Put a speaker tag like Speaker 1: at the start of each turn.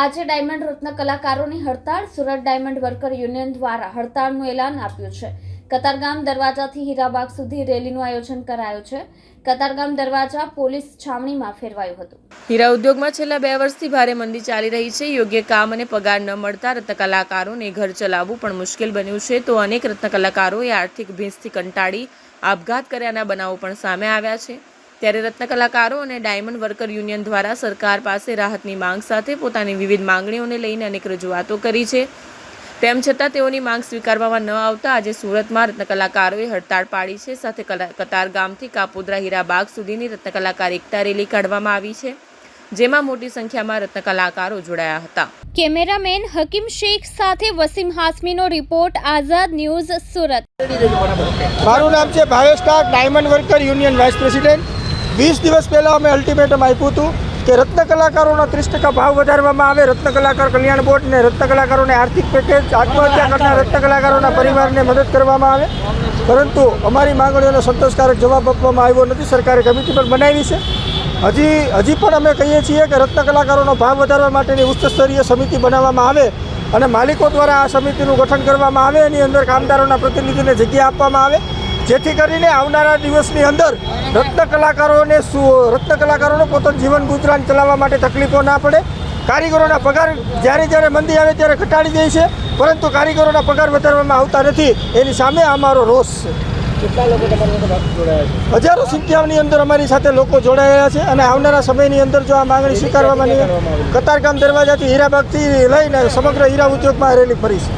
Speaker 1: આજે ડાયમંડ રત્ન કલાકારોની હડતાળ સુરત ડાયમંડ વર્કર યુનિયન દ્વારા હડતાળનું એલાન આપ્યું છે. કતારગામ દરવાજાથી હીરાબાગ સુધી રેલીનું આયોજન કરાયું છે. કતારગામ દરવાજા પોલીસ છાવણીમાં ફેરવાયું હતું.
Speaker 2: હીરા ઉદ્યોગમાં છેલ્લા બે વર્ષથી ભારે મંદી ચાલી રહી છે. યોગ્ય કામ અને પગાર ન મળતા રત્ન કલાકારોને ઘર ચલાવવું પણ મુશ્કેલ બન્યું છે. તો અનેક રત્ન કલાકારોએ આર્થિક ભીંસથી કંટાળી આપઘાત કર્યાના બનાવો પણ સામે આવ્યા છે. ત્યારે રત્નકલાકારો અને ડાયમંડ વર્કર યુનિયન દ્વારા સરકાર પાસે રાહતની માંગ સાથે પોતાની વિવિધ માંગણીઓને લઈને અનેક રજૂઆતો કરી છે. તેમ છતાં તેઓની માંગ સ્વીકારવામાં ન આવતા આજે સુરતમાં રત્ન કલાકારોએ હડતાળ પાડી છે. સાથે કલા- કતારગામથી કાપોદ્રા હીરાબાગ સુધીની રત્ન કલાકાર એકતા રેલી કાઢવામાં આવી છે જેમાં મોટી સંખ્યામાં રત્ન કલાકારો જોડાયા હતા.
Speaker 1: કેમેરામેન હકીમ શેખ સાથે વસીમ હાસમીનો રિપોર્ટ આઝાદ ન્યૂઝ સુરત.
Speaker 3: મારું નામ છે Bhavesh Kak diamond worker union vice president. વીસ દિવસ પહેલાં અમે અલ્ટિમેટમ આપ્યું હતું કે રત્ન કલાકારોના ત્રીસ ટકા ભાવ વધારવામાં આવે. રત્ન કલાકાર કલ્યાણ બોર્ડને રત્ન કલાકારોને આર્થિક પેકેજ આત્મહત્યા કરનાર રત્ન કલાકારોના પરિવારને મદદ કરવામાં આવે. પરંતુ અમારી માંગણીઓનો સંતોષકારક જવાબ આપવામાં આવ્યો નથી. સરકારે કમિટી પણ બનાવી છે. હજી હજી પણ અમે કહીએ છીએ કે રત્ન કલાકારોનો ભાવ વધારવા માટેની ઉચ્ચ સ્તરીય સમિતિ બનાવવામાં આવે અને માલિકો દ્વારા આ સમિતિનું ગઠન કરવામાં આવે. એની અંદર કામદારોના પ્રતિનિધિને જગ્યા આપવામાં આવે. જેથી કરીને આવનારા દિવસની અંદર રત્ન કલાકારોને રત્ન કલાકારોનું પોતાનું જીવન ગુજરાન ચલાવવા માટે તકલીફો ના પડે. કારીગરોના પગાર જ્યારે જ્યારે મંદી આવે ત્યારે ઘટાડી દે છે પરંતુ કારીગરોના પગાર વધારવામાં આવતા નથી. એની સામે અમારો રોષ છે. હજારો સંખ્યાની અંદર અમારી સાથે લોકો જોડાયેલા છે અને આવનારા સમયની અંદર જો આ માંગણી સ્વીકારવામાં નહીં કતારગામ દરવાજાથી હીરાબાગથી લઈને સમગ્ર હીરા ઉદ્યોગમાં રેલી ફરી છે.